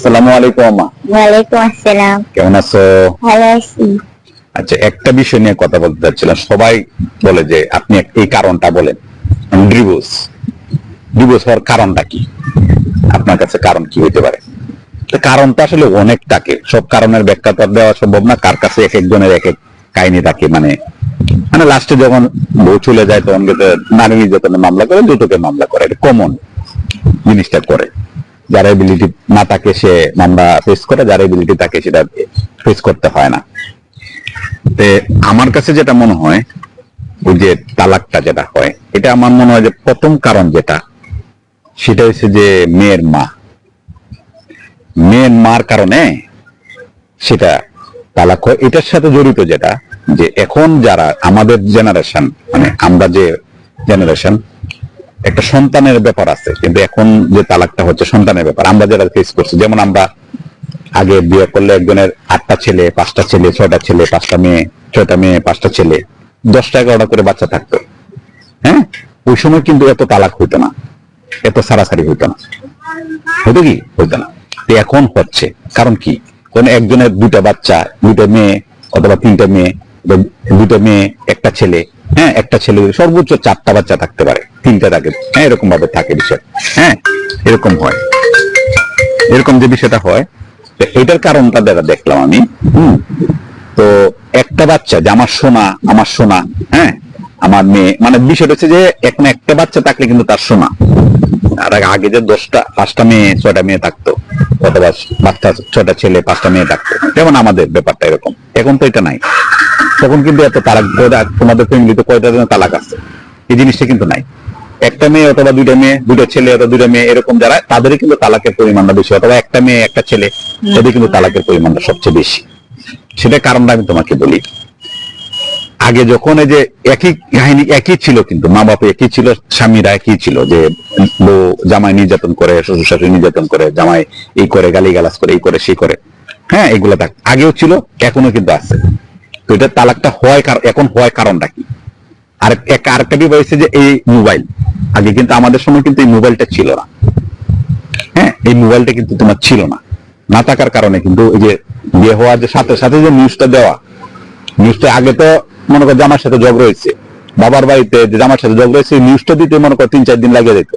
আসসালামু আলাইকুম। আম্মা ওয়ালাইকুম আসসালাম। কেমন আছো? ভালো আছি। আচ্ছা একটা বিষয় নিয়ে কথা বলতে চাচ্ছিলাম। সবাই বলে যে আপনি এই কারণটা বলেন। ডিভোর্স। ডিভোর্স হওয়ার কারণটা কি? আপনার কাছে কারণ কি হইতে পারে? কারণটা আসলে অনেক থাকে। সব কারণের ব্যাখ্যা তো দেওয়া সম্ভব না। কার কাছে এক একজনের এক এক কাহিনী থাকে মানে মানে লাস্টে যখন বউ চলে যায় তখন নারী নির্যাতনের মামলা করে দুটোকে মামলা করে। এটা কমন জিনিসটা করে। যার এবিলিটি না থাকে সে মামলা ফেস করে, যার এবিলিটি থাকে সেটা ফেস করতে হয় না। তে আমার কাছে যেটা মনে হয়, ওই যে তালাকটা যেটা হয়, এটা আমার মনে হয় যে প্রথম কারণ যেটা, সেটা হচ্ছে যে মেয়ের মা। মেয়ের মার কারণে সেটা তালাক হয়। এটার সাথে জড়িত যেটা, যে এখন যারা আমাদের জেনারেশন মানে আমরা যে জেনারেশন একটা সন্তানের ব্যাপার আছে, কিন্তু এখন যে তালাকটা হচ্ছে সন্তানের ব্যাপার, আমরা যেটা ফেস করছি, যেমন আমরা আগে বিয়ে করলে একজনের আটটা ছেলে, পাঁচটা ছেলে, ছয়টা ছেলে, পাঁচটা মেয়ে, ছয়টা মেয়ে, পাঁচটা ছেলে, দশটা এগারোটা করে বাচ্চা থাকতো। হ্যাঁ? ওই সময় কিন্তু এত তালাক হইতো না, এত সারাসারি হইতো না। হতো কি? হইতো না। এখন হচ্ছে, কারণ কি? কোন একজনের দুটা বাচ্চা দুটো মেয়ে অথবা তিনটা মেয়ে দুটো মেয়ে, একটা ছেলে হ্যাঁ একটা ছেলে সর্বোচ্চ চারটা বাচ্চা থাকতে পারে, তিনটা থাকে। হ্যাঁ এরকম ভাবে থাকে বিষয়। হ্যাঁ এরকম হয়। এরকম যে বিষয়টা হয় এটার কারণটা দেখা দেখলাম আমি। হম, তো একটা বাচ্চা যে আমার সোনা আমার সোনা হ্যাঁ আমার মেয়ে মানে বিষয়টা হচ্ছে যে এখন একটা বাচ্চা থাকলে কিন্তু তার সোনা। আর আগে যে দশটা, পাঁচটা মেয়ে, ছয়টা মেয়ে থাকতো। অথবা বাচ্চা ছয়টা ছেলে পাঁচটা মেয়ে থাকতো। যেমন আমাদের ব্যাপারটা এরকম। এখন তো এটা নাই। তখন কিন্তু এত তালাক তোমাদের ফ্যামিলিতে কয়টা জন তালাক আছে? এই জিনিসটা কিন্তু নাই। একটা মেয়ে অথবা দুইটা মেয়ে দুটো ছেলে অথবা দুইটা মেয়ে এরকম যারা তাদেরই কিন্তু তালাকের পরিমাণটা বেশি। অথবা একটা মেয়ে একটা ছেলে তাদের কিন্তু তালাকের পরিমাণটা সবচেয়ে বেশি। সেটা কারণটা আমি তোমাকে বলি। আগে যখন এই যে একই কাহিনী একই ছিল কিন্তু মা বাবা একই ছিল, স্বামীরা একই ছিল যে বউ জামাই নির্যাতন করে, শ্বশুর শাশুড়ি নির্যাতন করে, জামাই এই করে গালি গালাজ করে, এই করে, সেই করে। হ্যাঁ এগুলো থাক। আগেও ছিল, এখনও কিন্তু আছে। তো এটা তালাকটা হয় এখন হয় কারণটা কি? আর এক, আরেকটা বিষয় হচ্ছে যে এই মোবাইল। আগে কিন্তু আমাদের সময় কিন্তু এই মোবাইলটা ছিল না। হ্যাঁ এই মোবাইলটা কিন্তু তোমার ছিল না। না থাকার কারণে কিন্তু এই যে বিয়ে হওয়ার যে সাথে সাথে যে নিউজটা দেওয়া নিউজটা আগে তো মনে কর জামার সাথে জগ রয়েছে বাবার বাড়িতে জামার সাথে জগ রয়েছে নিউজটা দিতে মনে কর তিন চার দিন লাগিয়ে যেত।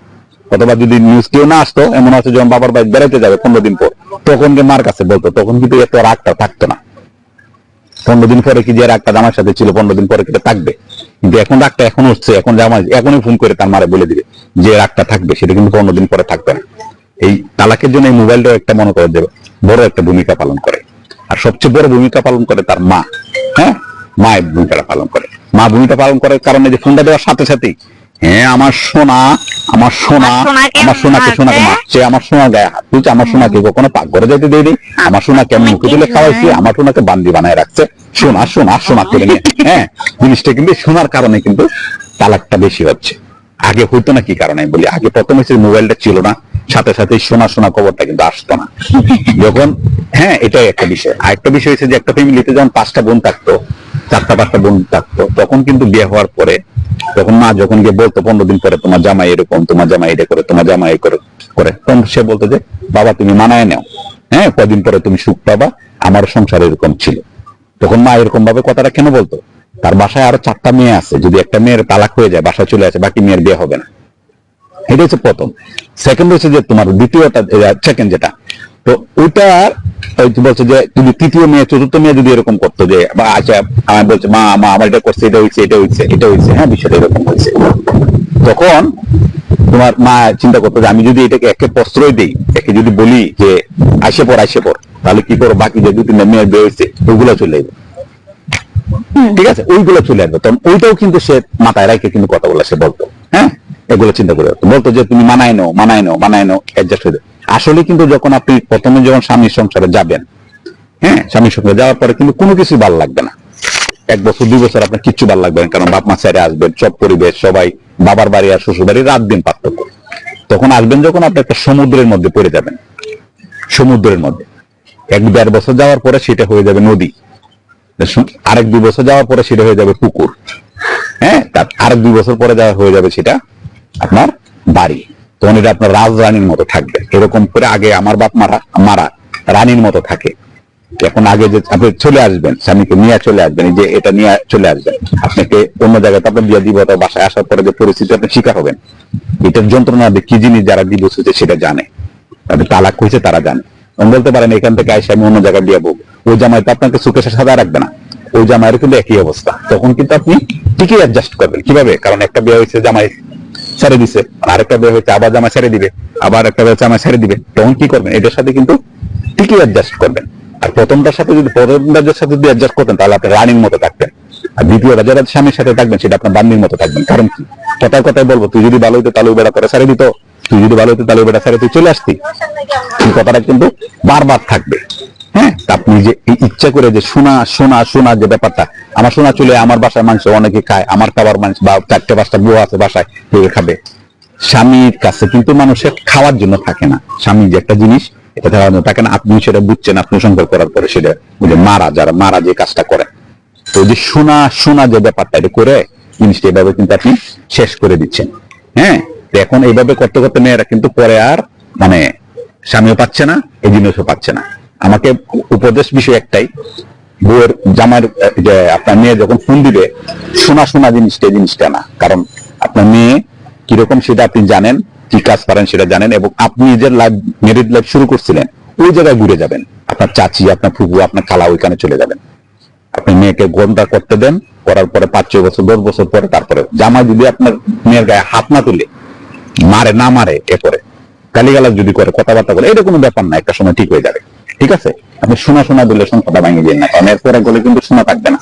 অথবা যদি নিউজ কেউ না আসতো, এমন হচ্ছে যখন বাবার বাড়ি বেড়াতে যাবে পনেরো দিন পর, তখন যে মার কাছে বলতো, তখন কিন্তু এত রাগটা থাকতো না। পনেরো দিন পরে কি যে রাগটা জামার সাথে ছিল, পনেরো দিন পরে কি এটা থাকবে? কিন্তু এখন রাগটা এখন হচ্ছে এখন জামাই এখনই ফোন করে তার মারে বলে দিবে যে রাগটা থাকবে, সেটা কিন্তু পনেরো দিন পরে থাকবে না। এই তালাকের জন্য এই মোবাইলটাও একটা মনে করে দেবে বড় একটা ভূমিকা পালন করে। আর সবচেয়ে বড় ভূমিকা পালন করে তার মা হ্যাঁ? মায়ের ভূমিকাটা পালন করে। মা ভূমিকা পালন করার কারণে যে ফোনটা দেওয়ার সাথে সাথেই হ্যাঁ আমার সোনা আমার সোনা আমার সোনাকে সোনাকে মারছে। আমার সোনা গায়ে হাত তুলছে আমার সোনাকে কখনো পাক করে যেতে দেয়নি আমার সোনাকে আমি মুখে তুলে খাওয়াইছি আমার সোনাকে বান্দি বানায় রাখছে। সোনা সোনা সোনা করে নিয়ে হ্যাঁ জিনিসটা কিন্তু সোনার কারণে কিন্তু তালাকটা বেশি হচ্ছে। আগে হইতো না কি কারণে? বলি আগে প্রথমে যে মোবাইলটা ছিল না সাথে সাথে সোনা সোনা খবরটা কিন্তু আসতো না। যখন হ্যাঁ এটাই একটা বিষয়। আর একটা বিষয় হচ্ছে যে একটা ফ্যামিলিতে যখন পাঁচটা বোন থাকতো চারটা পাঁচটা বোন থাকতো। তখন কিন্তু বিয়ে হওয়ার পরে তখন মা যখন গিয়ে বলতো, পনেরো দিন পরে তোমার জামাই এরকম, তোমার জামাই এটা করে, তোমার জামাই করে করে। তখন সে বলতো যে, বাবা, তুমি মানায় নাও। হ্যাঁ কদিন পরে তুমি সুখ পাবা, আমার সংসার এরকম ছিল। তখন মা এরকম ভাবে কথাটা কেন বলতো? তার বাসায় আরও চারটা মেয়ে আছে, যদি একটা মেয়ের তালাক হয়ে যায়, বাসায় চলে আসে, বাকি মেয়ের বিয়ে হবে না। এটা হচ্ছে প্রথম। সেকেন্ড হচ্ছে যে তোমার দ্বিতীয়টা সেকেন্ড যেটা। তো ওইটা বলছে যে যদি তৃতীয় মেয়ে চতুর্থ মেয়ে যদি এরকম করতো যে বা আচ্ছা আমার বলছে মা মা আমার এটা করছে এটা হয়েছে এটা হয়েছে এটা হয়েছে। হ্যাঁ বিষয়টা এরকম হয়েছে। তখন তোমার মা চিন্তা করতো যে আমি যদি এটাকে একে প্রশ্রয় দিই একে যদি বলি যে আইসে পর আইসে পর তাহলে কি করো বাকি যে দু তিনটা মেয়ের বিয়ে হয়েছে ওইগুলো চলে যাবে ঠিক আছে? ওইগুলো চলে আসবে। তখন ওইটাও কিন্তু সে মাথায় রাখে কিন্তু কথা বলে সে বলতো। হ্যাঁ? এগুলো চিন্তা করে বলতো যে তুমি মানায় নাও মানায় নাও মানায় নাও অ্যাডজাস্ট হয়ে আসলে কিন্তু যখন আপনি প্রথমে যখন স্বামীর সংসারে যাবেন হ্যাঁ স্বামীর সংসারে যাওয়ার পরে কিন্তু কোনো কিছু ভালো লাগবে না। এক বছর, দুই বছর আপনার কিচ্ছু ভালো লাগবে না, কারণ বাপ মা ছেড়ে আসবেন, সব পরিবেশ, সবাই, বাবার বাড়ি আর শ্বশুর বাড়ি রাত দিন পার্থক্য। তখন আসবেন যখন আপনি একটা সমুদ্রের মধ্যে পড়ে যাবেন। সমুদ্রের মধ্যে। এক দেড় বছর যাওয়ার পরে সেটা হয়ে যাবে নদী। আরেক দুই বছর যাওয়ার পরে সেটা হয়ে যাবে পুকুর। হ্যাঁ তার আরেক দুই বছর পরে যাওয়া হয়ে যাবে সেটা আপনার বাড়ি। তখন এটা আপনার রাজরানীর মতো থাকবে। এরকম করে আগে আমার বাপ মারা মারা রানীর মতো থাকে। এখন আগে যে আপনি চলে আসবেন, স্বামীকে নিয়ে চলে আসবেন যে এটা নিয়ে চলে আসবেন, আপনাকে অন্য জায়গায় তারপর বিয়ে দিব তো বাসায় আসার পরে যে পরিস্থিতি আপনি শিকার হবেন, এটার যন্ত্রণা কি জিনিস যারা দিবস হয়েছে সেটা জানে। তাদের তালাক হয়েছে তারা জানে। বলতে পারেন, এখান থেকে আইসা আমি অন্য জায়গায় বিয়ে বলব ওই জামাই তো আপনাকে সুখে সাদা রাখবে না। ওই জামাইয়ের কিন্তু একই অবস্থা। তখন কিন্তু আপনি ঠিকই অ্যাডজাস্ট করবেন। কীভাবে? কারণ একটা বিয়ে হয়েছে, জামাই ছেড়ে দিছে। আর আরেকটা বিয়ে হয়েছে, আবার জামাই ছেড়ে দিবে, আবার একটা বিয়ে জামাই ছেড়ে দিবে। তখন কি করবেন? এটার সাথে কিন্তু ঠিকই অ্যাডজাস্ট করবেন। আর প্রথমটার সাথে যদি, প্রথমটার সাথে যদি অ্যাডজাস্ট করতেন, তাহলে আপনি রানিং মতো থাকতেন। আর দ্বিতীয়টা, যারা স্বামীর সাথে থাকবেন, সেটা আপনার বান্দির মতো থাকবেন। কারণ কি? কথায় কথায় বলব, তুই যদি ভালো হইতো তাহলে বেড়া করে ছেড়ে দিত। তুই যদি ভালো হইতো তাহলে বেড়া ছেড়ে, তুই চলে আসতি। কথাটা কিন্তু বারবার থাকবে। আপনি যে ইচ্ছা করে যে শোনা শোনা শোনা যে ব্যাপারটা, আমার শোনা চলে আমার বাসায় মাংস অনেকে খায়, আমার খাবার মাংস বা চারটে পাঁচটা বউ আছে বাসায় কেউ খাবে। স্বামীর কাছে কিন্তু মানুষের খাওয়ার জন্য থাকে না। স্বামী যে একটা জিনিস, এটা খাওয়ার জন্য থাকে না। আপনি সেটা বুঝছেন, আপনি সংকল্প করার পরে সেটা ওই মারা, যারা মারা যে কাজটা করে। তো যে শোনা শোনা যে ব্যাপারটা, এটা করে জিনিসটা এভাবে কিন্তু আপনি শেষ করে দিচ্ছেন। হ্যাঁ? এখন এইভাবে করতে করতে মেয়েরা কিন্তু পরে আর মানে স্বামীও পাচ্ছে না, এই জিনিসও পাচ্ছে না। আমাকে উপদেশ বিষয় একটাই, বউয়ের জামার আপনার মেয়ে যখন ফোন দিবে শোনা শোনা জিনিসটা জিনিসটা না। কারণ আপনার মেয়ে কীরকম সেটা আপনি জানেন, কি কাজ করেন সেটা জানেন, এবং আপনি যে লাইফ মেরিড লাইফ শুরু করছিলেন, ওই জায়গায় ঘুরে যাবেন। আপনার চাচি, আপনার ফুপু আপনার খালা ওইখানে চলে যাবেন। আপনি মেয়েকে গন্ধা করতে দেন, করার পরে পাঁচ, ছয় বছর, দশ বছর পরে তারপরে জামা যদি আপনার মেয়ের গায়ে হাত না তুলে, মারে না মারে, এ করে, গালিগালাজ যদি করে, কথাবার্তা বলে, এটা কোনো ব্যাপার না, একটা সময় ঠিক হয়ে যাবে। ঠিক আছে? আপনি শোনা শোনা দিলে সংখ্যাটা ভাঙিয়ে দিন না, কারণ এরপরে গেলে কিন্তু শোনা থাকবে না।